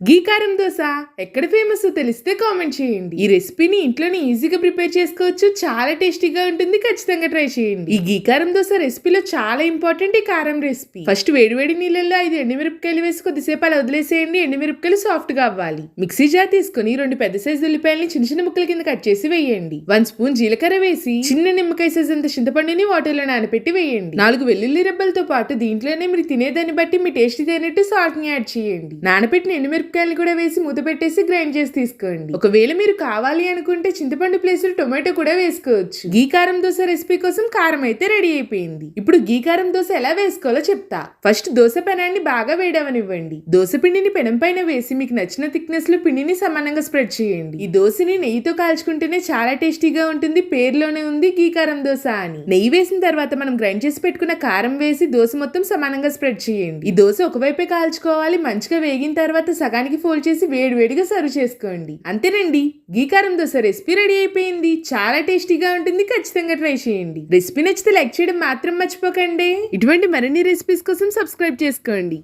గీకారం దోశ ఎక్కడ ఫేమస్ తెలిస్తే కామెంట్ చేయండి. ఈ రెసిపీని ఇంట్లోనే ఈజీగా ప్రిపేర్ చేసుకోవచ్చు. చాలా టేస్టీగా ఉంటుంది. ఖచ్చితంగా ట్రై చేయండి. ఈ గీకారం దోశ రెసిపీలో చాలా ఇంపార్టెంట్ ఈ కారం రెసిపీ. ఫస్ట్ వేడివేడి నీళ్ళల్లో ఐదు ఎండుమిరపకాయలు వేసి కొద్దిసేపు అలా వదిలేసేయండి. ఎండుమిరపకాయలు సాఫ్ట్గా అవ్వాలి. మిక్సీ జార్ తీసుకొని రెండు పెద్ద సైజు ఉల్లిపాయలని చిన్న చిన్న ముక్కల కింద కట్ చేసి వేయండి. వన్ స్పూన్ జీలకర్ర వేసి చిన్న నిమ్మకాయ సైజ్ అంత చింతపండుని వాటర్లో నానబెట్టి వేయండి. నాలుగు వెల్లుల్లి రెబ్బలతో పాటు దీంట్లోనే మీరు తినేదాన్ని బట్టి మీ టేస్ట్ తినట్టు సాల్ట్ని యాడ్ చేయండి. నానబెట్టిన మిరపకాయలు కూడా వేసి మూత పెట్టేసి గ్రైండ్ చేసి తీసుకోండి. ఒకవేళ మీరు కావాలి అనుకుంటే చింతపండు ప్లేస్ టొమాటో కూడా వేసుకోవచ్చు. గీ కారం దోశ రెసిపీ కోసం కారం అయితే రెడీ అయిపోయింది. ఇప్పుడు గీ కారం దోశ ఎలా వేసుకోవాలో చెప్తా. ఫస్ట్ దోశ పెనాన్ని బాగా వేడవనివ్వండి. దోశ పిండిని పెనం పైన వేసి మీకు నచ్చిన థిక్నెస్లో పిండిని సమానంగా స్ప్రెడ్ చేయండి. ఈ దోశని నెయ్యితో కాల్చుకుంటేనే చాలా టేస్టీగా ఉంటుంది పేరులోనే ఉంది గీ కారం దోశ అని. నెయ్యి వేసిన తర్వాత మనం గ్రైండ్ చేసి పెట్టుకున్న కారం వేసి దోశ మొత్తం సమానంగా స్ప్రెడ్ చేయండి. ఈ దోశ ఒకవైపే కాల్చుకోవాలి మంచిగా వేగిన తర్వాత సగం సగానికి ఫోల్డ్ చేసి వేడివేడిగా సర్వ్ చేసుకోండి. అంతేనండి. గీకారం దోశ రెసిపీ రెడీ అయిపోయింది. చాలా టేస్టీగా ఉంటుంది. ఖచ్చితంగా ట్రై చేయండి. రెసిపీ నచ్చితే లైక్ చేయడం మాత్రం మర్చిపోకండి. ఇటువంటి మరిన్ని రెసిపీస్ కోసం సబ్స్క్రైబ్ చేసుకోండి.